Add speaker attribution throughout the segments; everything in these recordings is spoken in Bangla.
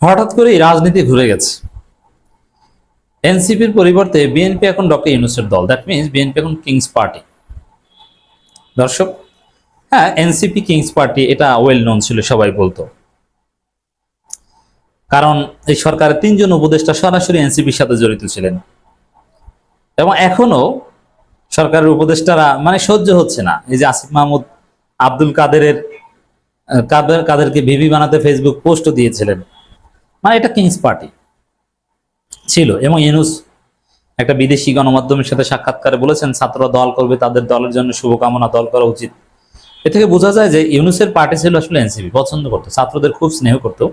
Speaker 1: হঠাৎ করেই রাজনীতি ঘুরে গেছে। এনসিপির পরিবর্তে বিএনপি এখন ডক্টর ইউনুসের দল। দ্যাট মিনস বিএনপি এখন কিংস পার্টি দর্শক হ্যাঁ এনসিপি কিংস পার্টি এটা ওয়েল নোন ছিল, সবাই বলতো। কারণ এই সরকারের তিনজন উপদেষ্টা সরাসরি এনসিপির সাথে জড়িত ছিলেন। এবং এখনও সরকারের উপদেষ্টারা মানে সহ্য হচ্ছে না। এই যে আসিফ মাহমুদ আব্দুল কাদেরের, কাদের, কাদেরকে ভিভি বানাতে ফেসবুক পোস্টও দিয়েছিলেন। মানে এটা কিংস পার্টি ছিল এবং ইউনুস একটা বিদেশি গণমাধ্যমের সাথে সাক্ষাৎকারে বলেছেন, ছাত্ররা দল করবে, তাদের দলের জন্য শুভকামনা, দল করা উচিত। এ থেকে বোঝা যায় যে ইউনুসের পার্টি ছিল আসলে এনসিপি পছন্দ করতো, ছাত্রদের খুব স্নেহ করতো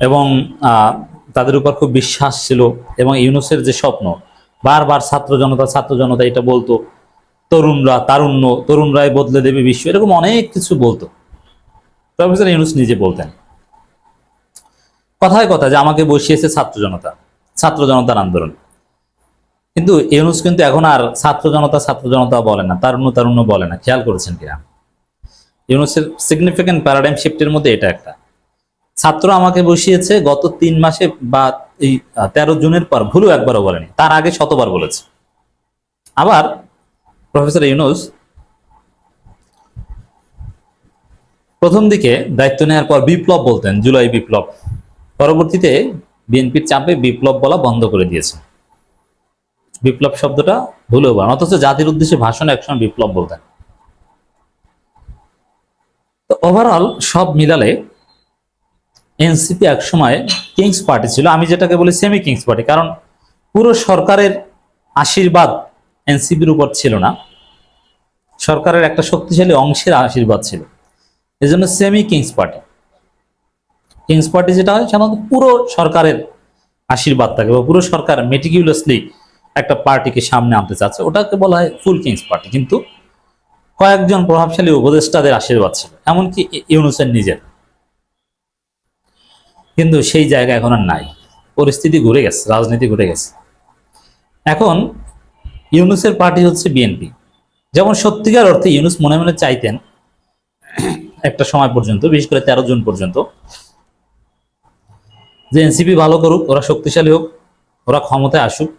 Speaker 1: এবং তাদের উপর খুব বিশ্বাস ছিল এবং ইউনুসের যে স্বপ্ন, বারবার ছাত্র জনতা ছাত্র জনতা এটা বলতো, তরুণরা, তারুণ্য, তরুণরাই বদলে দেবে বিশ্ব, এরকম অনেক কিছু বলতো। প্রফেসর ইউনুস নিজে বলতেন। কথায় কথা যে আমাকে বসিয়েছে ছাত্র জনতা, ছাত্র জনতার আন্দোলন। কিন্তু ইউনুস কিন্তু এখন আর ছাত্র জনতা ছাত্র জনতা বলে না, তারুণ্য তারুণ্য বলে না, খেয়াল করেছেন কিনা? ইউনুসের সিগনিফিক্যান্ট প্যারাডাইম শিফটের মধ্যে এটা একটা। ছাত্র আমাকে বসিয়েছে গত তিন মাসে বা এই তেরো জুনের পর, ভুলও একবারও বলেনি, তার আগে শতবার বলেছে। আবার প্রফেসর ইউনুস প্রথম দিকে দায়িত্ব নেওয়ার পর বিপ্লব বলতেন, জুলাই বিপ্লব। পরবর্তীতে বিএনপির চাপে বিপ্লব বলা বন্ধ করে দিয়েছে। বিপ্লব শব্দটা ভুলেও বলেন অথচ জাতির উদ্দেশ্যে ভাষণে একসময় বিপ্লব বলতেন। তো ওভারঅল সব মিলালে এনসিপি একসময় কিংস পার্টি ছিল। আমি যেটাকে বলি সেমি কিংস পার্টি, কারণ পুরো সরকারের আশীর্বাদ এনসিপির উপর ছিল না। সরকারের একটা শক্তিশালী অংশের আশীর্বাদ ছিল। এই জন্য semi kings party. Kings party যেটা হয় সাধারণত পুরো সরকারের আশীর্বাদ থাকে বা পুরো সরকার মেটিকিউলাসলি একটা পার্টিকে সামনে আনতে চাচ্ছে। ওটাকে বলা হয় ফুল কিংস পার্টি কিন্তু কয়েকজন প্রভাবশালী উপদেষ্টাদের আশীর্বাদ ছিল, এমনকি ইউনুসের নিজের। কিন্তু সেই জায়গা এখন আর নাই। পরিস্থিতি ঘুরে গেছে, রাজনীতি ঘুরে গেছে। এখন ইউনুসের পার্টি হচ্ছে বিএনপি যেমন সত্যিকার অর্থে ইউনুস মনে মনে চাইতেন, একটা সময় পর্যন্ত, বিশেষ করে তেরো জুন পর্যন্ত যে এনসিপি ভালো করুক, ওরা শক্তিশালী হোক, ওরা ক্ষমতায় আসুক।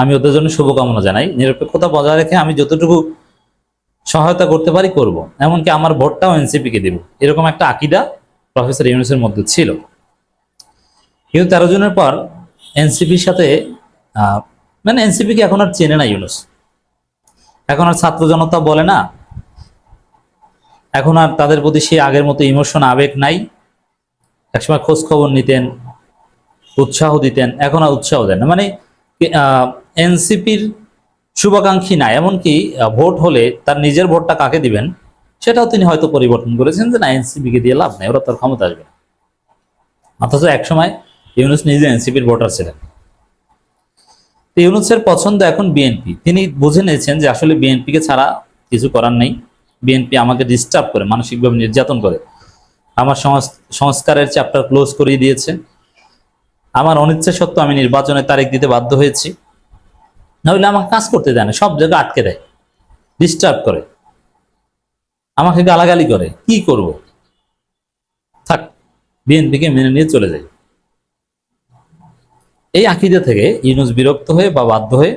Speaker 1: আমি ওদের জন্য শুভকামনা জানাই। নিরপেক্ষতা বজায় রেখে আমি যতটুকু সহায়তা করতে পারি করব। এমনকি আমার ভোটটাও এনসিপিকে দেব। এরকম একটা আকিদা প্রফেসর ইউনুসের মধ্যে ছিল। কিন্তু তেরো জনের পর এনসিপির সাথে মানে এনসিপিকে এখন আর চেনে না ইউনুস। এখন আর ছাত্র জনতা বলে না। এখন আর তাদের প্রতি সেই আগের মতো ইমোশন, আবেগ নাই। একসময় খোঁজ খবর নিতেন, উৎসাহ দিতেন, এখন আর উৎসাহ দেন মানে এনসিপির শুভাকাঙ্ক্ষী না, এমনকি ভোট হলে তার নিজের ভোটটা কাকে দিবেন, সেটাও তিনি হয়তো পরিবর্তন করেছেন যে না, এনসিপিকে দিয়ে লাভ নেই, ওরা তার ক্ষমতা আসবে। অথচ একসময় ইউনুস নিজে এনসিপির ভোটার ছিলেন। ইউনুসের পছন্দ এখন বিএনপি। তিনি বুঝে নিয়েছেন যে আসলে বিএনপিকে ছাড়া কিছু করার নেই। বিএনপি আমাকে ডিস্টার্ব করে, মানসিকভাবে নির্যাতন করে। আমার সংস- সংস্কারের চ্যাপ্টার ক্লোজ করিয়ে দিয়েছে। আমার অনিচ্ছা সত্ত্বেও আমি নির্বাচনের তারিখ দিতে বাধ্য হয়েছি। নইলে আমাকে কাজ করতে দেয় না, সব জায়গায় আটকে দেয় ডিস্টার্ব করে। আমাকে গালাগালি করে, কি করব? থাক, বিএনপিকে মেনে নিয়ে চলে যাই। এই আকিদা থেকে ইউনুস বিরক্ত হয়ে বা বাধ্য হয়ে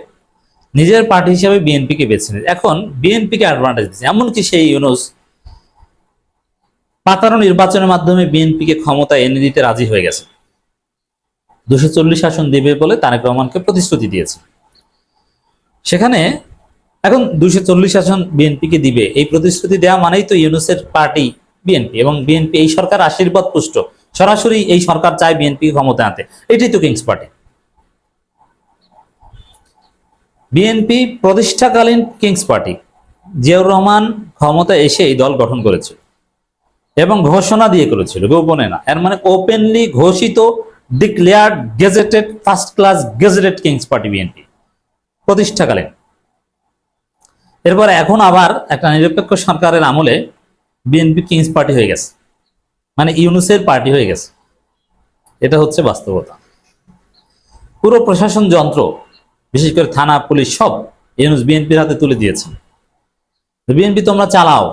Speaker 1: নিজের পার্টি হিসেবে বিএনপিকে বেছে নিয়েছে এখন বিএনপিকে অ্যাডভান্টেজ দিচ্ছে এমনকি সেই ইউনুস পাতানো নির্বাচনের মাধ্যমে বিএনপিকে ক্ষমতা এনে দিতে রাজি হয়ে গেছে। দুশো চল্লিশ আসন দেবে বলে তারেক রহমানকে প্রতিশ্রুতি দিয়েছে। সেখানে এখন দুশো চল্লিশ আসন বিএনপিকে দিবে। এই প্রতিশ্রুতি দেওয়া মানেই তো ইউনুসের পার্টি বিএনপি এবং বিএনপি এই সরকার আশীর্বাদ পুষ্ট সরাসরি এই সরকার চায় বিএনপি ক্ষমতা আনতে। এটাই তো কিংস পার্টি। বিএনপি প্রতিষ্ঠাকালীন কিংস পার্টি। জিয়াউর রহমান ক্ষমতা এসে এই দল গঠন করেছিল এবং ঘোষণা দিয়ে করেছিল, গোপনে না। এর মানে ওপেনলি ঘোষিত declared gazetted first class gazetted kings party BNP প্রতিষ্ঠাকালীন। এরপর এখন আবার একটা নিরপেক্ষ সরকারের আমলে বিএনপি কিংস পার্টি হয়ে গেছে। মানে ইউনুসের পার্টি হয়ে গেছে। এটা হচ্ছে বাস্তবতা। পুরো প্রশাসন যন্ত্র, বিশেষ করে থানা, পুলিশ সব ইউনুস বিএনপির হাতে তুলে দিয়েছে। বিএনপি তোমরা চালাও।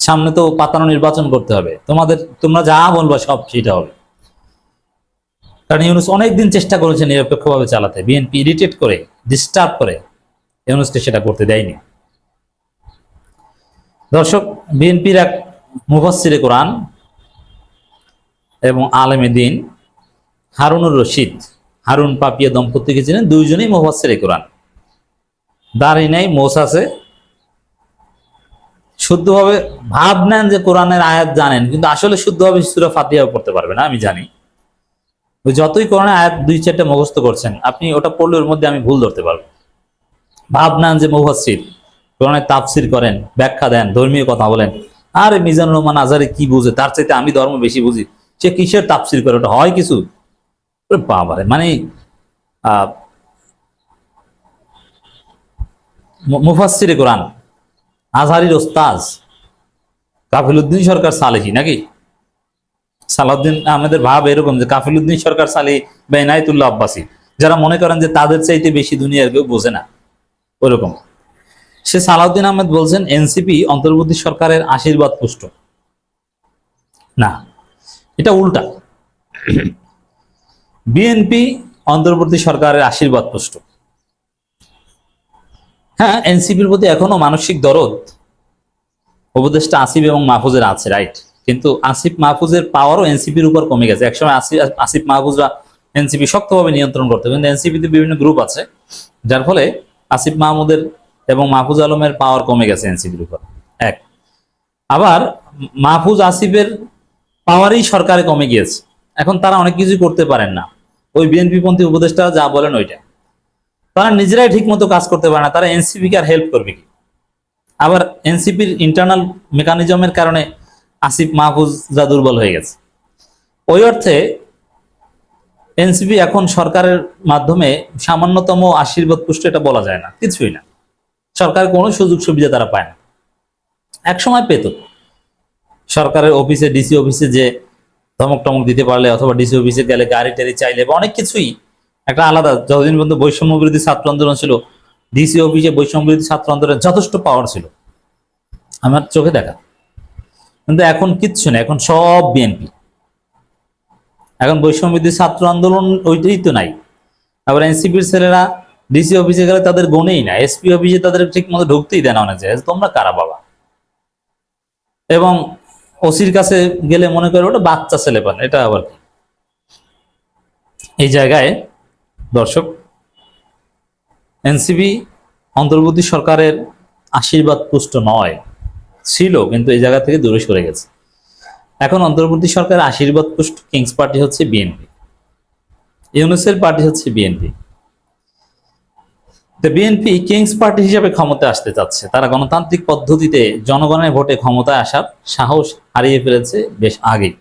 Speaker 1: সামনে তো পাতানো নির্বাচন করতে হবে। তোমাদের, তোমরা যা বলবা সব সেটা হবে। কারণ ইউনুস অনেকদিন চেষ্টা করেছে নিরপেক্ষভাবে চালাতে। বিএনপি ইরিটেট করে ডিস্টার্ব করে। ইউনুসকে সেটা করতে দেয়নি। দর্শক, বিএনপির এক মুফাসিরে কোরআন এবং আলেমে দিন হারুনুর রশিদ, হারুন পাপিয়া দম্পতিকে ছিলেন দুইজনেই মুফাসিরে কোরআন। দাঁড়ি নেই, মোস আছে। শুদ্ধভাবে ভাব নেন যে কোরআনের আয়াত জানেন, কিন্তু আসলে শুদ্ধভাবে সুরা ফাতিহা পড়তে পারবে না, আমি জানি। ওই যতই কোরআনের আয়াত দুই চারটে মুখস্থ করছেন, আপনি ওটা পড়লে ওর মধ্যে আমি ভুল ধরতে পারব। ভাব নেন যে মুফাসির কোরআনের তাফসির করেন, ব্যাখ্যা দেন, ধর্মীয় কথা বলেন। আর মিজানুর রহমান আজারে কি বুঝে? তার চাইতে আমি ধর্ম বেশি বুঝি। সে কিসের তাফসির করে? ওটা হয় কিছু? বাবারে মানে আহ, মু- কোরআন। আজহারির ওস্তাজ কাফিলুদ্দিন সরকার সালেহি নাকি? সালাউদ্দিন আহমেদের ভাব এরকম যে কাফিলুদ্দিন সরকার সালি বা এনায়তুল্লাহ আব্বাসী। যারা মনে করেন যে তাদের চাইতে বেশি দুনিয়ার কেউ বোঝে না। ওরকম। সে সালাউদ্দিন আহমেদ বলছেন, এনসিপি অন্তর্বর্তী সরকারের আশীর্বাদ পুষ্ট। না, এটা উল্টা। বিএনপি অন্তর্বর্তী সরকারের আশীর্বাদ পুষ্ট। হ্যাঁ এনসিপির প্রতি এখনও মানসিক দরদ। উপদেষ্টা আসিফ এবং মাহফুজের আছে রাইট কিন্তু আসিফ মাহফুজের পাওয়ারও এনসিপির উপর কমে গেছে। একসময় আসিফ আসিফ মাহফুজরা এনসিপি শক্তভাবে নিয়ন্ত্রণ করতে কিন্তু এনসিপিতে বিভিন্ন গ্রুপ আছে, যার ফলে আসিফ মাহমুদের এবং মাহফুজ আলমের পাওয়ার কমে গেছে এনসিপির উপর। এক। আবার মাহফুজ আসিফের পাওয়ারই সরকারে কমে গিয়েছে। এখন তারা অনেক কিছুই করতে পারেন না। ওই বিএনপি পন্থী উপদেষ্টা যা বলেন ওইটা। তারা নিজেরাই ঠিক মতো কাজ করতে পারে না, তারা এনসিপি কে আর হেল্প করবে কি? আবার এনসিপির ইন্টারনাল মেকানিজমের কারণে আসিফ মাহফুজ যা দুর্বল হয়ে গেছে। ওই অর্থে এনসিপি এখন সরকারের মাধ্যমে সামান্যতম আশীর্বাদ পুষ্ট এটা বলা যায় না, কিছুই না। সরকার কোনো সুযোগ সুবিধা তারা পায় না। এক সময় পেত। সরকারের অফিসে ডিসি অফিসে যে ধমক টমক দিতে পারলে অথবা ডিসি অফিসে গেলে গাড়ি টাড়ি চাইলে বা অনেক কিছুই একটা আলাদা, যতদিন পর্যন্ত বৈষম্য বিরোধী ছাত্র আন্দোলন ছিল ডিসি অফিসে বৈষম্য বিরোধী ছাত্র আন্দোলনের যথেষ্ট পাওয়ার ছিল। আমার চোখে দেখা। কিন্তু এখন কিচ্ছু না এখন সব বিএনপি এখন বৈষম্য বিরোধী ছাত্র আন্দোলন ওইটাই তো নাই। আবার এনসিপির ছেলেরা ডিসি অফিসে গেলে তাদের গনেই না এসপি অফিসে তাদের ঠিক মতো ঢুকতেই দেয় না অনেক জায়গায়। তোমরা কারা বাবা? এবং ওসির কাছে গেলে মনে করে ওটা বাচ্চা ছেলে পান এটা আবার এই জায়গায় দর্শক, এনসিবি অন্তর্বর্তী সরকারের আশীর্বাদ পুষ্ট নয়, ছিল, কিন্তু এই জায়গা থেকে দূরে সরে গেছে। এখন অন্তর্বর্তী সরকারের আশীর্বাদ পুষ্ট কিংস পার্টি হচ্ছে বিএনপি। ইউনুসের পার্টি হচ্ছে বিএনপি। তো বিএনপি কিংস পার্টি হিসেবে ক্ষমতায় আসতে চাচ্ছে। তারা গণতান্ত্রিক পদ্ধতিতে জনগণের ভোটে ক্ষমতায় আসার সাহস হারিয়ে ফেলেছে বেশ আগেই।